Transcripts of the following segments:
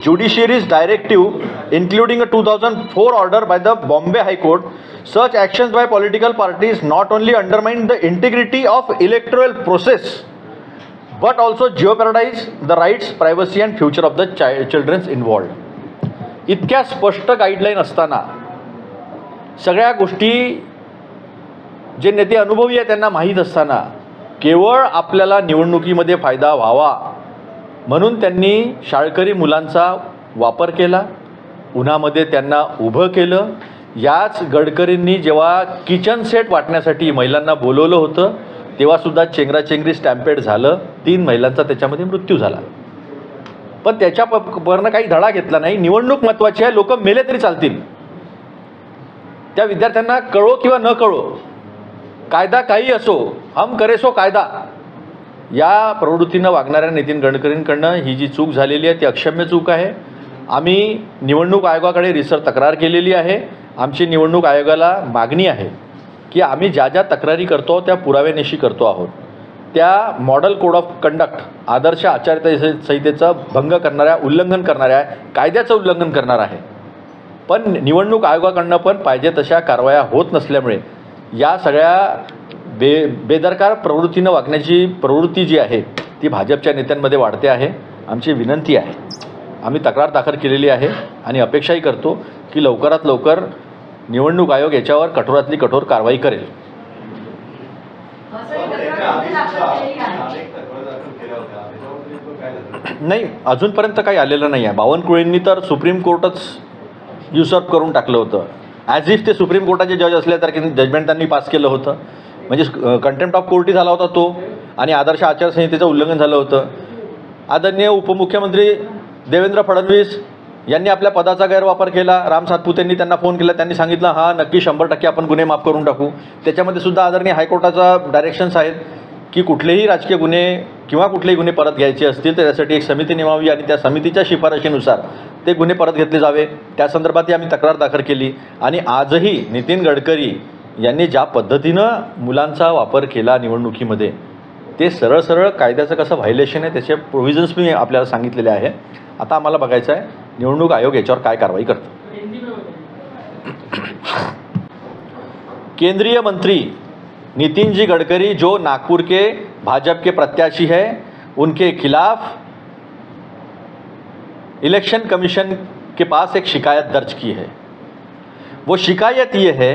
judiciary's directive, including a 2004 order by the Bombay High Court, such actions by political parties not only undermine the integrity of electoral process, but also jeopardize the rights, privacy and future of the chi- children involved. इतक्या स्पष्ट guideline असताना सगळ्या गोष्टी जे नेते अनुभवी आहे त्यांना माहीत असताना केवळ आपल्याला निवडणुकीमध्ये फायदा व्हावा म्हणून त्यांनी शाळकरी मुलांचा वापर केला. उन्हामध्ये त्यांना उभं केलं. याच गडकरींनी जेव्हा किचन सेट वाटण्यासाठी महिलांना बोलवलं होतं तेव्हासुद्धा चेंगराचेंगरी स्टॅम्पेड झालं. तीन महिलांचा त्याच्यामध्ये मृत्यू झाला. पण त्याच्या प- वरनं काही धडा घेतला नाही. निवडणूक महत्त्वाची आहे. लोक मेले तरी चालतील. त्या विद्यार्थ्यांना कळो किंवा न कळो कायदा काही असो हम करेसो कायदा या प्रवृत्तीनं वागणाऱ्या नितीन गडकरींकडनं ही जी चूक झालेली आहे ती अक्षम्य चूक आहे. आम्ही निवडणूक आयोगाकडे रिसर तक्रार केलेली आहे. आमची निवडणूक आयोगाला मागणी आहे की आम्ही ज्या ज्या तक्रारी करतो त्या पुराव्यानिशी करतो आहोत. त्या मॉडल कोड ऑफ कंडक्ट आदर्श आचारसंहितेचं भंग करणाऱ्या उल्लंघन करणाऱ्या कायद्याचं उल्लंघन करणार आहे. पण निवडणूक आयोगाकडनं पण पाहिजे तशा कारवाया होत नसल्यामुळे या सगळ्या बे बेदरकार प्रवृत्तीनं वागण्याची प्रवृत्ती जी आहे ती भाजपच्या नेत्यांमध्ये वाढते आहे. आमची विनंती आहे. आम्ही तक्रार दाखल केलेली आहे आणि अपेक्षाही करतो की लवकरात लवकर निवडणूक आयोग याच्यावर कठोरातली कठोर कारवाई करेल. नाही अजूनपर्यंत काही आलेलं नाही आहे. बावनकुळेंनी तर सुप्रीम कोर्टच युसर्प करून टाकलं होतं. ॲज इफ ते सुप्रीम कोर्टाचे जज असल्यासारखे जजमेंट त्यांनी पास केलं होतं. म्हणजे कंटेम्प्ट ऑफ कोर्टही झाला होता तो आणि आदर्श आचारसंहितेचं उल्लंघन झालं होतं. आदरणीय उपमुख्यमंत्री देवेंद्र फडणवीस यांनी आपल्या पदाचा गैरवापर केला. राम सातपुतेंनी त्यांना फोन केला. त्यांनी सांगितलं हा नक्की शंभर टक्के आपण गुन्हे माफ करून टाकू. त्याच्यामध्ये सुद्धा आदरणीय हायकोर्टाचा डायरेक्शन्स आहेत की कुठलेही राजकीय गुन्हे किंवा कुठलेही गुन्हे परत घ्यायचे असतील तर त्यासाठी एक समिती नेमावी आणि त्या समितीच्या शिफारशीनुसार ते गुन्हे परत घेतले जावे. त्या संदर्भातही आम्ही तक्रार दाखल केली. आणि आजही नितीन गडकरी यांनी ज्या पद्धतीनं मुलांचा वापर केला निवडणुकीमध्ये ते सरळ सरळ कायद्याचं कसं व्हायलेशन आहे त्याचे प्रोव्हिजन्स मी आपल्याला सांगितलेले आहे. आता आम्हाला बघायचं आहे निवडणूक आयोग याच्यावर काय कारवाई करतो. केंद्रीय मंत्री नितिन जी गडकरी जो नागपुर के भाजपा के प्रत्याशी है उनके खिलाफ इलेक्शन कमीशन के पास एक शिकायत दर्ज की है। वो शिकायत ये है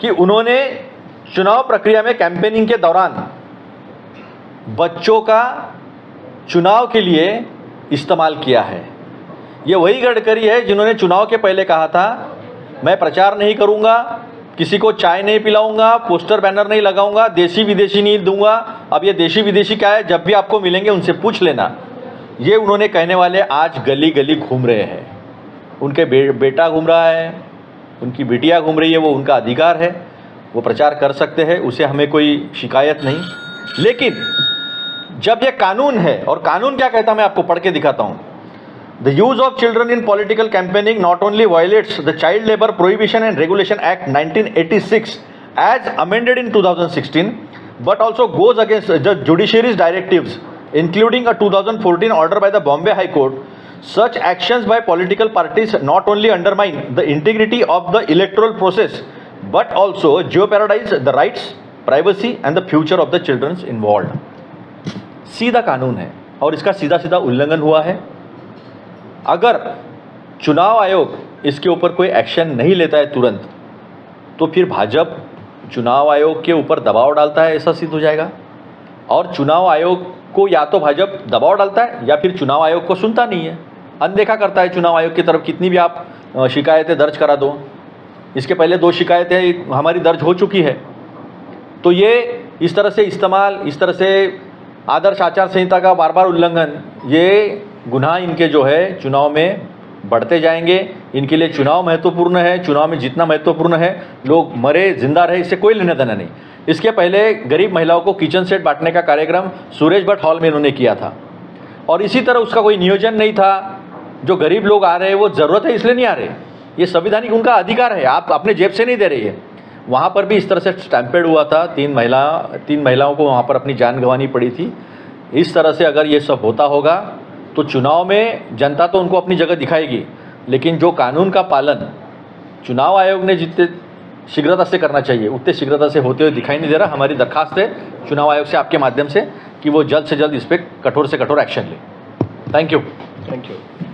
कि उन्होंने चुनाव प्रक्रिया में कैंपेनिंग के दौरान बच्चों का चुनाव के लिए इस्तेमाल किया है। ये वही गडकरी है जिन्होंने चुनाव के पहले कहा था मैं प्रचार नहीं करूँगा किसी को चाय नहीं पिलाऊँगा पोस्टर बैनर नहीं लगाऊँगा देसी विदेशी नहीं दूँगा। अब ये देशी विदेशी क्या है? जब भी आपको मिलेंगे उनसे पूछ लेना। ये उन्होंने कहने वाले आज गली गली घूम रहे हैं। उनके बे, बेटा घूम रहा है उनकी बेटियाँ घूम रही है, वो उनका अधिकार है, वो प्रचार कर सकते हैं, उसे हमें कोई शिकायत नहीं। लेकिन जब ये कानून है, और कानून क्या कहता है, मैं आपको पढ़ के दिखाता हूँ। The use of children in political campaigning not only violates the child labour prohibition and regulation act 1986 as amended in 2016 but also goes against the judiciary's directive including a 2014 order by the Bombay high court such action by political parties not only undermine the integrity of the electoral process but also jeopardise the right privacy and the future of the children's involve सीधा कानून है और इसका सीधा सीधा उल्लंघन हुआ है। अगर चुनाव आयोग इसके ऊपर कोई एक्शन नहीं लेता है तुरंत तो फिर भाजप चुनाव आयोग के ऊपर दबाव डालता है, ऐसा सिद्ध हो जाएगा। और चुनाव आयोग को या तो भाजप दबाव डालता है या फिर चुनाव आयोग को सुनता नहीं है। अनदेखा करता है चुनाव आयोग की तरफ़ कितनी भी आप शिकायतें दर्ज करा दो। इसके पहले दो शिकायतें हमारी दर्ज हो चुकी है। तो ये इस तरह से इस्तेमाल, इस तरह से आदर्श आचार संहिता का बार बार उल्लंघन, ये गुनाह इनके जो है चुनाव में बढ़ते जाएँगे। इनके लिए चुनाव महत्वपूर्ण है, चुनाव में जितना महत्वपूर्ण है, लोग मरे, ज़िंदा रहे, इससे कोई लेना देना नहीं। इसके पहले गरीब महिलाओं को किचन सेट बांटने का कार्यक्रम सुरेश भट्ट हॉल में इन्होंने किया था। और इसी तरह उसका कोई नियोजन नहीं था। जो गरीब लोग आ रहे हैं, वो ज़रूरत है इसलिए नहीं आ रहे। ये संविधानिक उनका अधिकार है। आप अपने जेब से नहीं दे रही है वहाँ पर भी इस तरह से स्टैम्पेड हुआ था। तीन महिला, तीन महिलाओं को वहाँ पर अपनी जान गंवानी पड़ी थी। इस तरह से अगर ये सब होता होगा तो चुनाव में जनता तो उनको अपनी जगह दिखाएगी। लेकिन जो कानून का पालन, चुनाव आयोग ने जितने शीघ्रता से करना चाहिए। उतने शीघ्रता से होते हुए दिखाई नहीं दे रहा। हमारी दरखास्त है चुनाव आयोग से आपके माध्यम से कि वो जल्द से जल्द इस पर कठोर से कठोर एक्शन लें। Thank you thank you